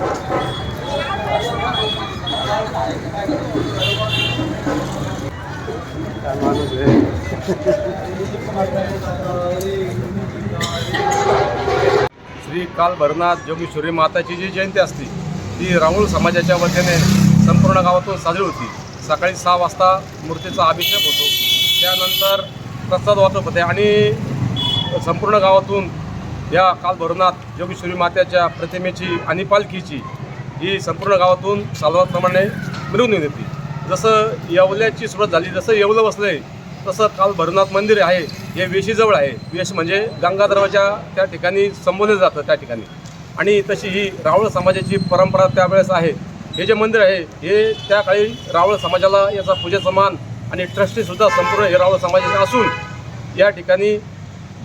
श्री काल भरनाथ जोगेश्वरी माताची जी जयंती असते ती राहुल समाजाच्या वतीने संपूर्ण गावातून साजरी होती. सकाळी सहा वाजता मूर्तीचा अभिषेक होतो. त्यानंतर प्रसाद वाचत होते आणि संपूर्ण गावातून या काल भरनाथ जोगेश्वरी मातेच्या प्रतिमेची आणि पालखीची ही संपूर्ण गावातून सालवाप्रमाणे मिरवून येते. जसं येवल्याची सुरुवात झाली जसं येवलं बसलं तसं काल भरुनाथ मंदिर आहे हे वेशीजवळ आहे. वेश म्हणजे गंगाधर्माच्या त्या ठिकाणी संबोधलं जातं त्या ठिकाणी. आणि तशी ही रावळ समाजाची परंपरा त्यावेळेस आहे. हे जे मंदिर आहे हे त्या काळी रावळ समाजाला याचा पूजेचा मान आणि ट्रस्टीसुद्धा संपूर्ण हे रावळ समाजाचे असून या ठिकाणी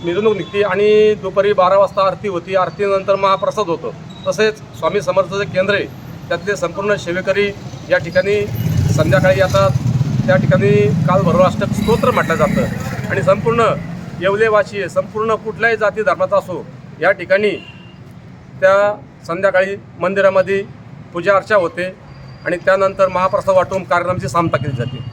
मिरवणूक निघते आणि दुपारी बारा वाजता आरती होती. आरतीनंतर महाप्रसाद होतो. तसेच स्वामी समर्थाचं केंद्र आहे त्यातले संपूर्ण सेवेकरी या ठिकाणी संध्याकाळी येतात त्या ठिकाणी काल भरवाष्टक स्तोत्र म्हटलं जातं. आणि संपूर्ण येवलेवाशी संपूर्ण कुठल्याही जाती धर्माचा असो या ठिकाणी त्या संध्याकाळी मंदिरामध्ये पूजा अर्चा होते. आणि त्यानंतर महाप्रसाद वाटून कार्यक्रमाची सांगता केली जाते.